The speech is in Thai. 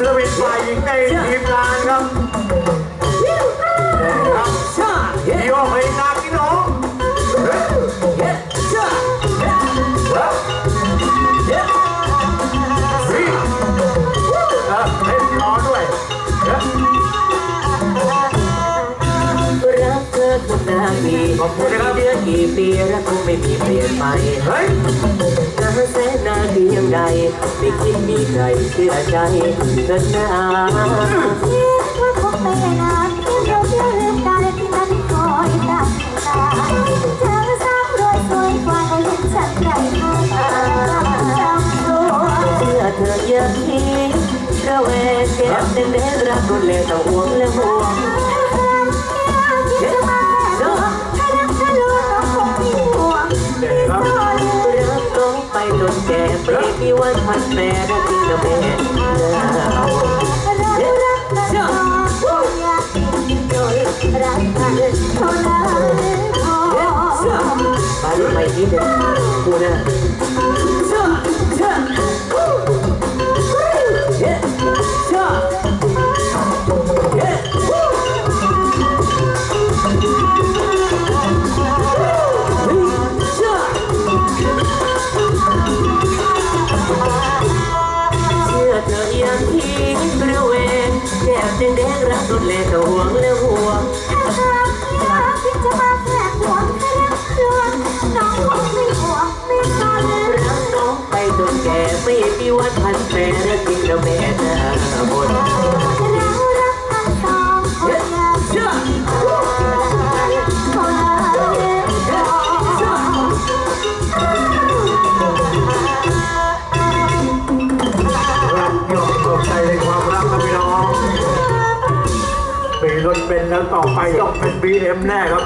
ศิลปินฝ่ายหญิงในทีมงานครับ ทีเดือนกี่ปีรักคงไม่มีเปลี่ยนไปเฮ้ยนานแสนนานเพียงใดไม่คิดมีใครเชื่อใจเธอนาคิดว่าคงไม่นานเดียวเดียวลืมกันที่นั้นคอยตั้งตาเธอสร้างรวยสวยกว่าได้เห็นฉันใจำตัวเชื่อเธออย่าคิดระแวงเก็บเด็กรักรุนแรงต้องห่วงและห่วง วันพันแปรได้จริงนะแม่รั แก้มแดงรักรุนแรงแต่ห่วงและห่วงที่จะมาแค่ห่วงแค่รักลวงน้องคงไม่ห่วงไม่สนรักน้องไปจนแก่ไม่มีวันพันแปรและจริงนะแม่นะบน มีรถเป็นแล้วต่อไปต้องเป็นบีเอ็มแน่ครับ